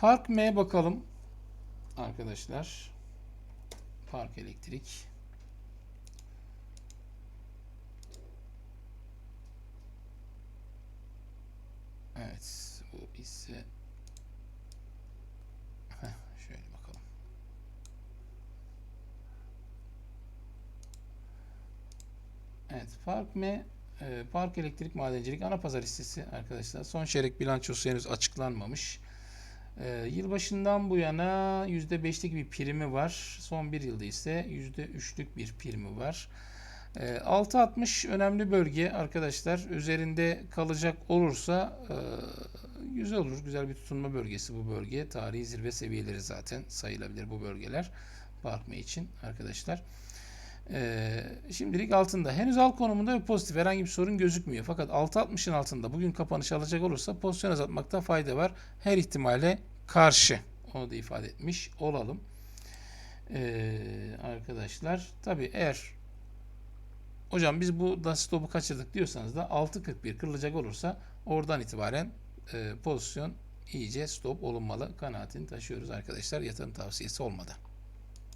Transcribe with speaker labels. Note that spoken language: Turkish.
Speaker 1: Park M bakalım arkadaşlar. Park elektrik. Evet, bu ise şöyle bakalım. Evet, Park M e, Park Elektrik Madencilik ana pazar hissesi arkadaşlar. Son çeyrek bilançosu henüz açıklanmamış. E, yılbaşından bu yana %5'lik bir primi var. Son bir yılda ise %3'lük bir primi var. E, 6.60 önemli bölge arkadaşlar. Üzerinde kalacak olursa e, güzel olur. Güzel bir tutunma bölgesi bu bölge. Tarihi zirve seviyeleri zaten sayılabilir bu bölgeler. Bakma için arkadaşlar. Ee, şimdilik altında. Henüz al konumunda ve pozitif herhangi bir sorun gözükmüyor. Fakat 6.60'ın altında bugün kapanış alacak olursa pozisyon azaltmakta fayda var. Her ihtimale karşı. Onu da ifade etmiş olalım. Ee, arkadaşlar tabi eğer hocam biz bu da stopu kaçırdık diyorsanız da 6.41 kırılacak olursa oradan itibaren e, pozisyon iyice stop olunmalı kanaatini taşıyoruz arkadaşlar. Yatırım tavsiyesi olmadı.